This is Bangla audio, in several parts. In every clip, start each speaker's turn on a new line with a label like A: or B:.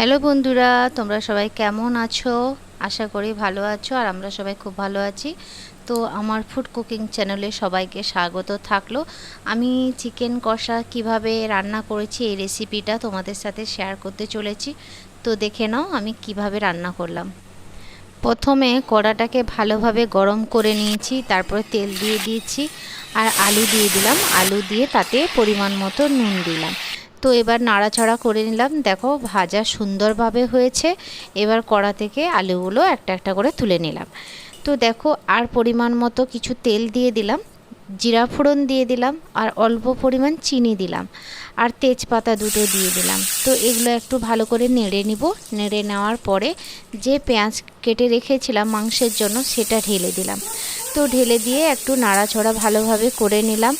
A: হ্যালো বন্ধুরা, তোমরা সবাই কেমন আছো? আশা করি ভালো আছো আর আমরা সবাই খুব ভালো আছি। তো আমার ফুড কুকিং চ্যানেলে সবাইকে স্বাগত থাকল। আমি চিকেন কষা কীভাবে রান্না করেছি এই রেসিপিটা তোমাদের সাথে শেয়ার করতে চলেছি। তো দেখে নাও আমি কীভাবে রান্না করলাম। প্রথমে কড়াটাকে ভালোভাবে গরম করে নিয়েছি, তারপরে তেল দিয়ে দিয়েছি আর আলু দিয়ে দিলাম। আলু দিয়ে তাতে পরিমাণ মতো নুন দিলাম। তো এবার নাড়াচাড়া করে নিলাম। দেখো ভাজা সুন্দরভাবে হয়েছে। এবার কড়া থেকে আলুগুলো একটা একটা করে তুলে নিলাম। তো দেখো আর পরিমাণ মতো কিছু তেল দিয়ে দিলাম। জিরা ফোড়ন দিয়ে দিলাম আর অল্প পরিমাণ চিনি দিলাম আর তেজপাতা দুটো দিয়ে দিলাম। তো এগুলো একটু ভালো করে নেড়ে নিব। নেড়ে নেওয়ার পরে যে পেঁয়াজ কেটে রেখেছিলাম মাংসের জন্য সেটা ঢেলে দিলাম। তো ঢেলে দিয়ে একটু নাড়াচড়া ভালোভাবে করে নিলাম।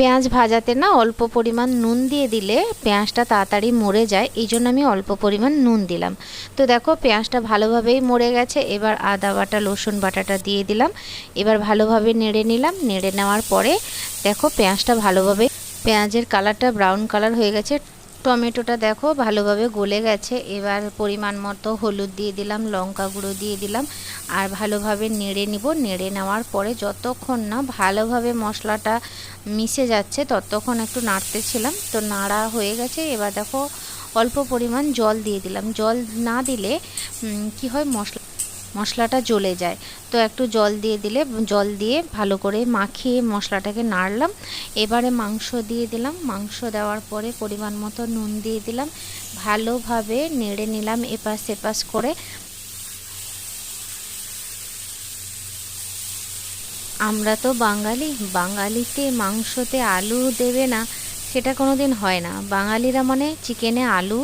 A: পেঁয়াজ ভাজাতে না অল্প পরিমাণ নুন দিয়ে দিলে পেঁয়াজটা তাড়াতাড়ি মরে যায়, এই জন্য আমি অল্প পরিমাণ নুন দিলাম। তো দেখো পেঁয়াজটা ভালোভাবেই মরে গেছে, এবার আদা বাটা, রসুন বাটাটা দিয়ে দিলাম। এবার ভালোভাবে নেড়ে নিলাম, নেড়ে নেওয়ার পরে দেখো পেঁয়াজটা ভালোভাবে, পেঁয়াজের কালারটা ব্রাউন কালার হয়ে গেছে টমেটোটা দেখো ভালোভাবে গলে গেছে। এবার পরিমাণ মতো হলুদ দিয়ে দিলাম, লঙ্কা গুঁড়ো দিয়ে দিলাম আর ভালোভাবে নেড়ে নিব। নেড়ে নেওয়ার পরে যতক্ষণ না ভালোভাবে মশলাটা মিশে যাচ্ছে ততক্ষণ একটু নাড়তেছিলাম তো নাড়া হয়ে গেছে। এবার দেখো অল্প পরিমাণ জল দিয়ে দিলাম। জল না দিলে কি হয় মশলা মশলাটা জ্বলে যায়। তো একটু জল দিয়ে দিলে, জল দিয়ে ভালো করে মাখিয়ে মশলাটাকে নাড়লাম। এবারে মাংস দিয়ে দিলাম। মাংস দেওয়ার পরে পরিমাণ মতো নুন দিয়ে দিলাম। ভালোভাবে নেড়ে নিলাম এপাশ সেপাশ করে। আমরা তো বাঙালি বাঙালিতে মাংসতে আলু দেবে না, সেটা কোনো দিন হয় না। বাঙালিরা মানে চিকেনে আলু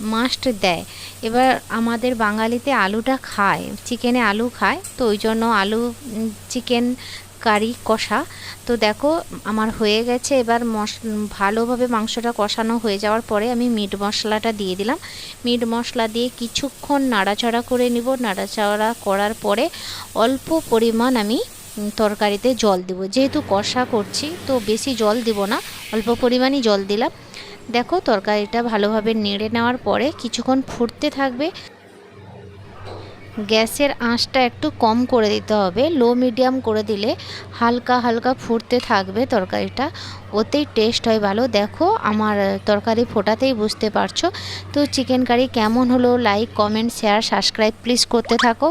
A: মাস্ট দেয়। এবার আমাদের বাঙালিতে আলুটা খায়, চিকেনে আলু খায়, তো ওই জন্য আলু চিকেন কারি কষা। তো দেখো, আমার হয়ে গেছে, এবার মশ, ভালোভাবে মাংসটা কষানো হয়ে যাওয়ার পরে আমি মিট মশলাটা দিয়ে দিলাম। মিট মশলা দিয়ে কিছুক্ষণ নাড়াচাড়া করে নিব। নাড়াচাড়া করার পরে অল্প পরিমাণ আমি তরকারিতে জল দিব। যেহেতু কষা করছি, তো বেশি জল দিব না, অল্প পরিমাণই জল দিলাম। দেখো তরকারিটা ভালোভাবে নেড়ে নেওয়ার পরে কিছুক্ষণ ফুটতে থাকবে। গ্যাসের আঁচটা একটু কম করে দিতে হবে। লো মিডিয়াম করে দিলে হালকা হালকা ফুটতে থাকবে তরকারিটা। ওতেই টেস্ট হয় ভালো। দেখো আমার তরকারি ফোটাতেই বুঝতে পারছ। তো চিকেন কারি কেমন হলো? Like comment share subscribe please করতে থাকো।